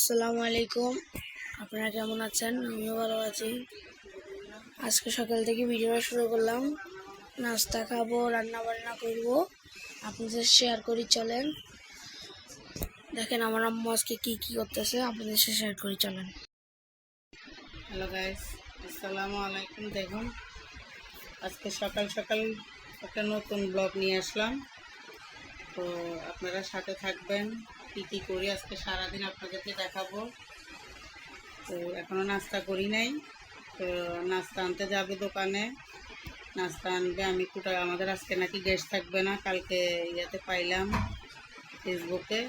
আসসালামু আলাইকুম। আপনারা কেমন আছেন? আমিও ভালো আছি। আজকে সকাল থেকে ভিডিওটা শুরু করলাম। নাস্তা খাব রান্না বান্না করব। আপনাদের শেয়ার করি, চলেন। দেখেন, আমার আম্মু আজকে কী কী করতেছে? আপনাদের সাথে শেয়ার করি, চলেন। হ্যালো গাইস আসসালামু আলাইকুম। দেখুন, আজকে সকাল সকাল একটা নতুন ব্লগ নিয়ে আসলাম। তো আপনারা সাথে থাকবেন। কী কী করি আজকে সারাদিন আপনাদেরকে দেখাবো। তো এখনও নাস্তা করি নাই। তো নাস্তা আনতে যাবে দোকানে। নাস্তা আনবে আমি কুটা আমাদের আজকে নাকি গ্যাস থাকবে না, কালকে ইয়েতে পাইলাম ফেসবুকে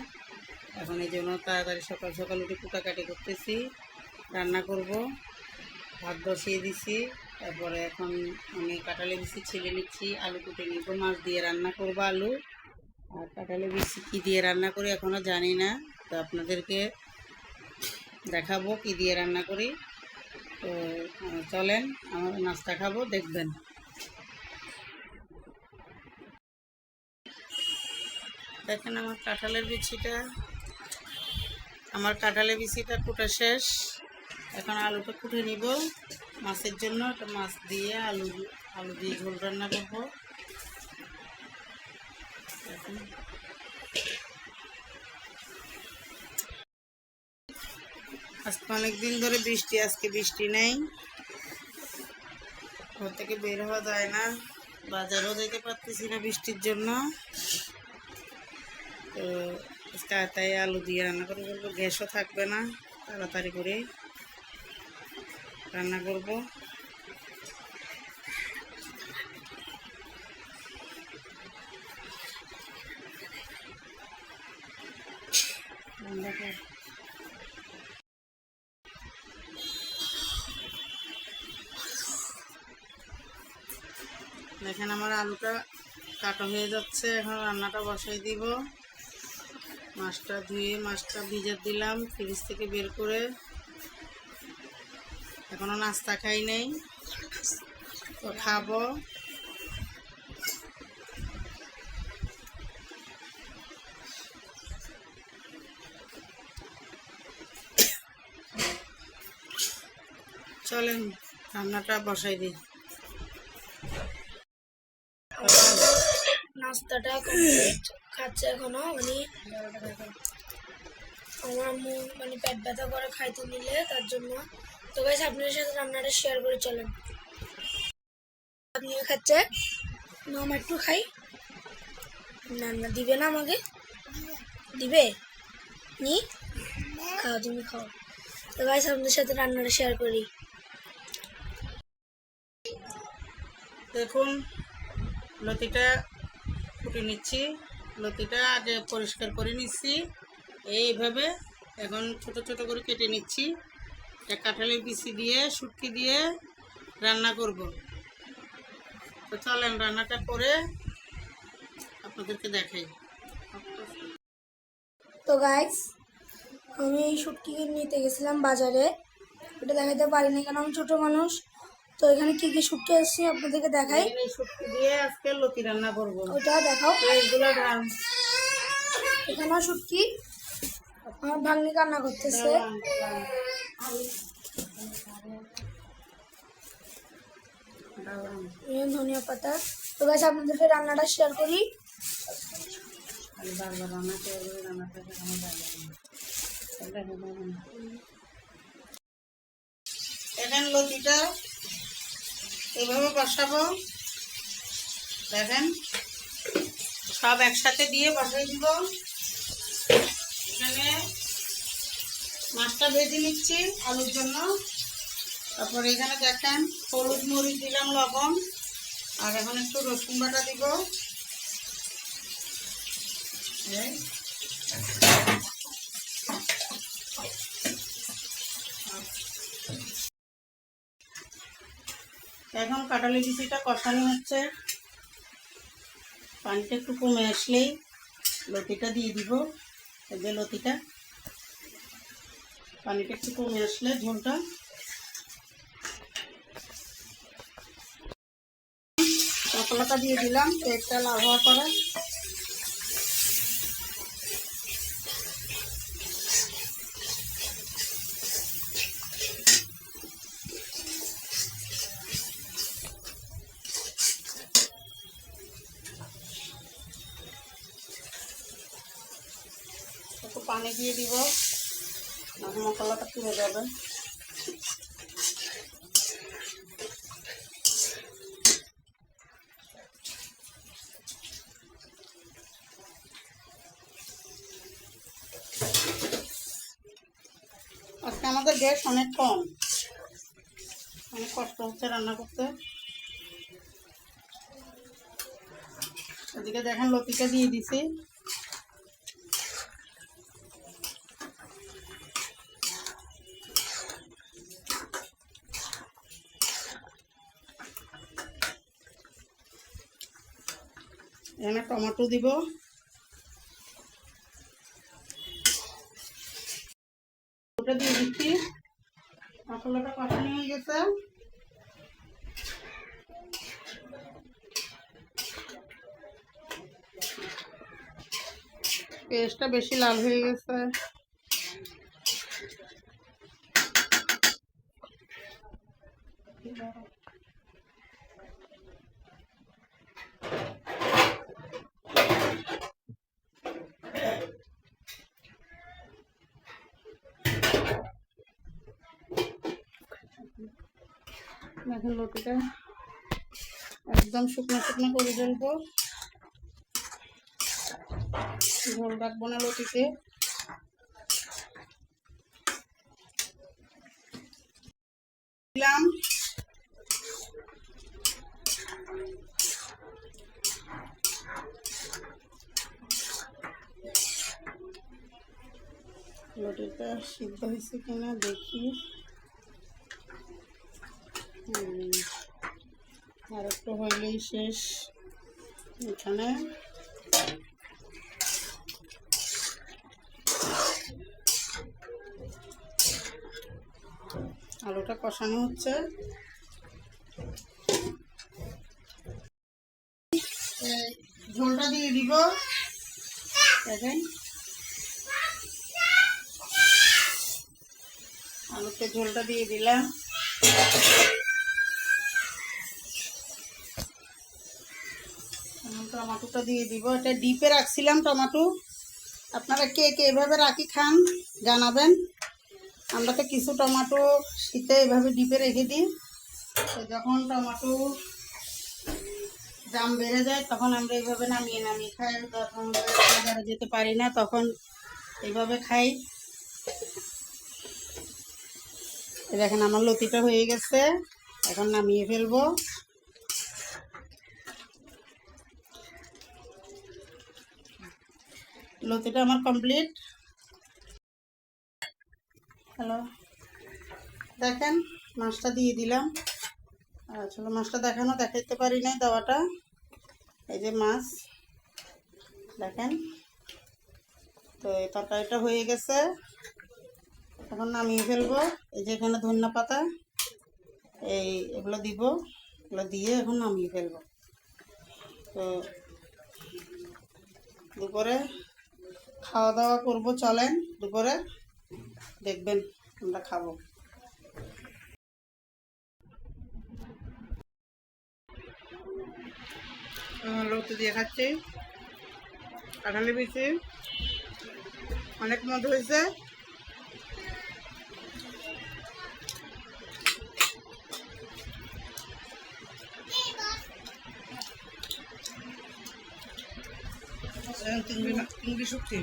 এখন এই জন্য তাড়াতাড়ি সকাল সকাল উঠে কুটাকাটি করতেছি, রান্না করব, ভাত বসিয়ে দিছি, তারপরে এখন আমি কাঁঠালে দিছি ছিলে নিচ্ছি, আলু কুটে নিব, মাছ দিয়ে রান্না করব আলু। আর কাঁঠালে বিচি কী দিয়ে রান্না করি এখনও জানি না। তো আপনাদেরকে দেখাবো কী দিয়ে রান্না করি। তো চলেন, আমার নাস্তা খাব, দেখবেন। দেখেন আমার কাঁঠালের বিচিটা। আমার কাঁঠালের বিচিটা কুটা শেষ। এখন আলুটা কুটে নিব। মাছের জন্য একটা মাছ দিয়ে আলু আলু দিয়ে ঝোল রান্না করব। আজকে অনেক দিন ধরে বৃষ্টি, আজকে বৃষ্টি নেই। ঘর থেকে বের হওয়া যায় না, বাজারও যেতে পারতেছি না বৃষ্টির জন্য। তো তাই আলু দিয়ে রান্না করে বলব, গ্যাসও থাকবে না, তাড়াতাড়ি করে রান্না করব। দেখেন। আমার আলুটা কাটা হয়ে যাচ্ছে, এখন রান্নাটা বসাই দিব। মাছটা ধুয়ে, মাছটা ভিজে দিলাম, ফ্রিজ থেকে বের করে। এখনও নাস্তা খাই নেই। তো খাব। চলেন, রান্নাটা বসাই দিই। নাস্তাটা খাচ্ছে এখনও মানে আমার আম্মু মানে পেট ব্যথা করে খাইতে নিলে, তার জন্য। তো গাইস আপনাদের সাথে রান্নাটা শেয়ার করে, চলেন। আপনিও খাচ্ছে। না আমার একটু খাই। না না, দিবে না আমাকে? দিবে? নি? খাও, তুমি খাও। তো গাইস আপনাদের সাথে রান্নাটা শেয়ার করি। দেখুন, লতিটা ফুটে নিচ্ছি। লতিটা আগে পরিষ্কার করে নিচ্ছি। এইভাবে এখন ছোট ছোট করে কেটে নিচ্ছি। এটা কাঁঠালের বিচি দিয়ে, শুটকি দিয়ে রান্না করব। তো চলেন রান্নাটা করে আপনাদেরকে দেখাই। তো গাইস আমি শুটকি নিতে গেছিলাম বাজারে। ওটা দেখাতে পারিনি কারণ আমি ছোটো মানুষ। তো এখানে কি কি শুটকি আসছে আপনাদেরকে দেখাই? এই শুটকি দিয়ে আজকে লতি রান্না করব। ওটা দেখাও। এইগুলো এখানেও শুটকি। আমার ভাগ্নি কান্না করতেছে। এই ধনিয়া পাতা। তো গাছ আপনাদেরকে রান্নাটা শেয়ার করি। আমি বারবার রান্না করে রান্নাটা আমার ভালো লাগে না। লতিটা এভাবে বসাবো। দেখেন, সব একসাথে দিয়ে বসাই দিব। এখানে মাছটা ভেজে নিচ্ছি আলুর জন্য। তারপর এখানে দেখেন, হলুদ মরিচ দিলাম, লবণ। আর এখন একটু রসুন বাটা দিব। এখন কাটালি বিচিটা কষানো হচ্ছে। পানিটা একটু কমে আসলেই লতিটা দিয়ে দিব। যে লতিটা। পানিটা একটু কমে আসলে ঝোলটা। মশলাটা দিয়ে দিলাম, তেলটা লাল হওয়ার পরে পানি দিয়ে দিব। মশলাটা পুড়ে যাবে। আজকে আমাদের গ্যাস অনেক কম। অনেক কষ্ট হচ্ছে রান্না করতে। এদিকে দেখেন লতিকা দিয়ে দিছি। এখানে টমেটো দিব। ওটা দিয়ে দিচ্ছি। মশলাটা কষানো হয়ে গেছে। পেস্টটা বেশি লাল হয়ে গেছে। দেখেন লতিটা একদম শুকনো শুকনো করে ফেলব। ঝোল রাখব না লতিতে। দিলাম। লটিটা সিদ্ধ হয়েছে কিনা দেখি। আর একটু হইলেই শেষ। এখানে। আলুটা কষানো হচ্ছে। ঝোলটা দিয়ে দিব। দেখেন। আলুতে ঝোলটা দিয়ে দিলাম। টমাটোটা দিয়ে দিব। এটা ডিপে রাখছিলাম টমাটো। আপনারা কে কে এভাবে রাখি খান, জানাবেন। আমরা তো কিছু টমাটো শীতে এভাবে ডিপে রেখে দিই। তো যখন টমাটো দাম বেড়ে যায়, তখন আমরা এইভাবে নামিয়ে নামিয়ে খাই। যখন বাজারে যেতে পারি না, তখন এইভাবে খাই। দেখেন, আমার লতিটা হয়ে গেছে। এখন নামিয়ে ফেলব। লতিটা আমার কমপ্লিট। হ্যালো, দেখেন, মাছটা দিয়ে দিলাম। আসলে মাছটা দেখানো, দেখাইতে পারি নাই দেওয়াটা। এই যে মাছ, দেখেন। তো এই তরকারিটা হয়ে গেছে। এখন নামিয়ে ফেলব। এই যে এখানে ধনিয়া পাতা, এই এগুলো দিব। এগুলো দিয়ে এখন নামিয়ে ফেলব। তো দুপুরে খাওয়া দাওয়া করব, চলেন দুপুরে। দেখবেন আমরা খাব। লতি দিয়ে খাচ্ছি। কাঁঠালি বিচি। অনেক মধু হয়েছে। মা- চিংড়ি শুকছি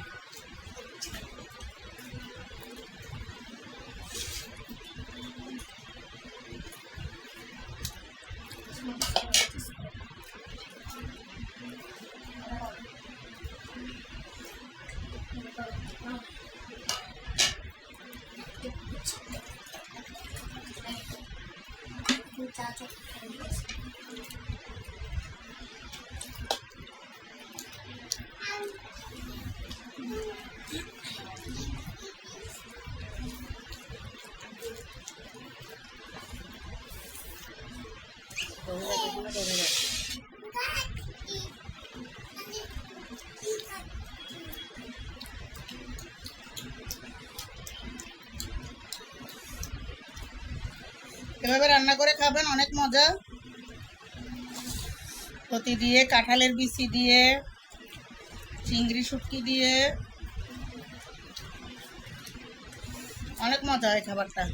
এভাবে রান্না করে খাবেন, অনেক মজা। লতি দিয়ে, কাঁঠালের বিচি দিয়ে, চিংড়ি শুটকি দিয়ে। অনেক মজা হয় খাবারটা।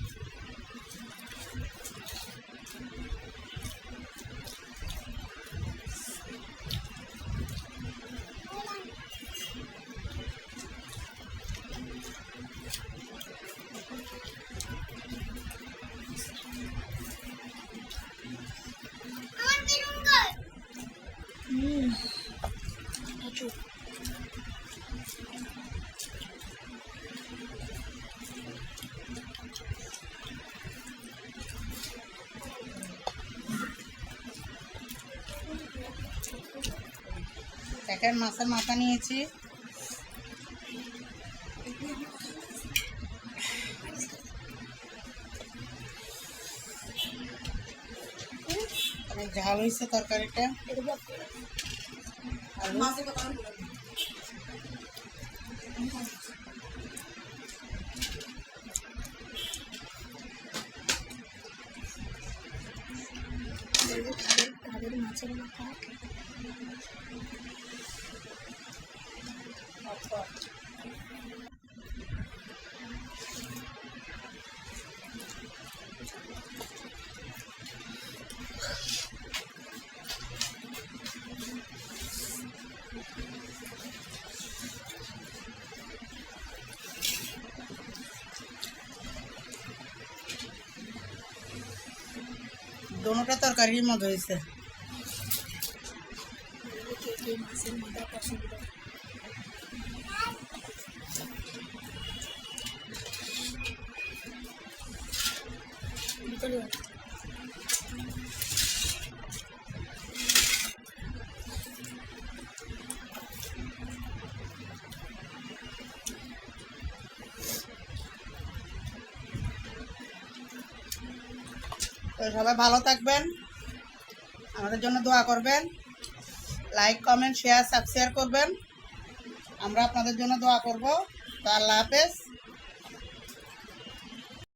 দেখেন মাছের মাথা নিয়েছি। ঝাল হয়েছে তরকারিটা। তাদের মাছের মাথা দোনোটা তরকারির মতো হয়েছে। কে মাছের মাথা পছন্দ সবাই ভালো থাকবেন। আমাদের জন্য দোয়া করবেন। লাইক কমেন্ট শেয়ার সাবস্ক্রাইব করবেন। আমরা আপনাদের জন্য দোয়া করব। তো আল্লাহ হাফেজ।